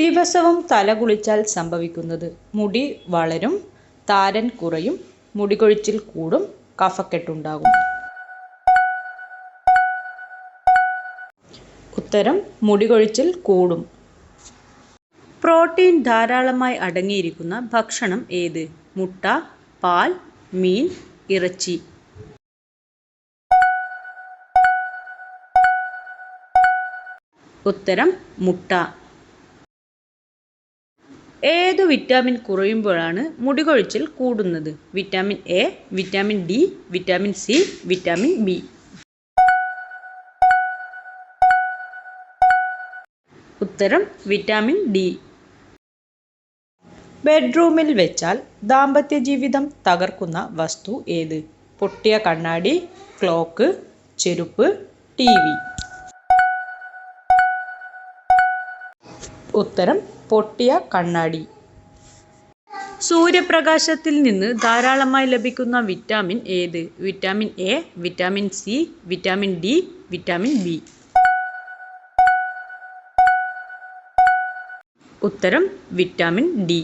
ദിവസവും തല കുളിച്ചാൽ സംഭവിക്കുന്നത് മുടി വളരും താരൻ കുറയും മുടികൊഴിച്ചിൽ കൂടും കഫക്കെട്ടുണ്ടാകും. ഉത്തരം മുടികൊഴിച്ചിൽ കൂടും. പ്രോട്ടീൻ ധാരാളമായി അടങ്ങിയിരിക്കുന്ന ഭക്ഷണം ഏത്? മുട്ട പാൽ മീൻ ഇറച്ചി. ഉത്തരം മുട്ട. ഏതു വിറ്റാമിൻ കുറയുമ്പോഴാണ് മുടികൊഴിച്ചിൽ കൂടുന്നത്? Vitamin A vitamin D vitamin C vitamin B. ഉത്തരം വിറ്റാമിൻ ഡി. ബെഡ്റൂമിൽ വെച്ചാൽ ദാമ്പത്യ ജീവിതം തകർക്കുന്ന വസ്തു ഏത്? പൊട്ടിയ കണ്ണാടി ക്ലോക്ക് ചെരുപ്പ് ടി ഉത്തരം പൊട്ടിയ കണ്ണാടി. സൂര്യപ്രകാശത്തിൽ നിന്ന് ധാരാളമായി ലഭിക്കുന്ന വിറ്റാമിൻ ഏത്? Vitamin A vitamin C vitamin D vitamin B. ഉത്തരം വിറ്റാമിൻ ഡി.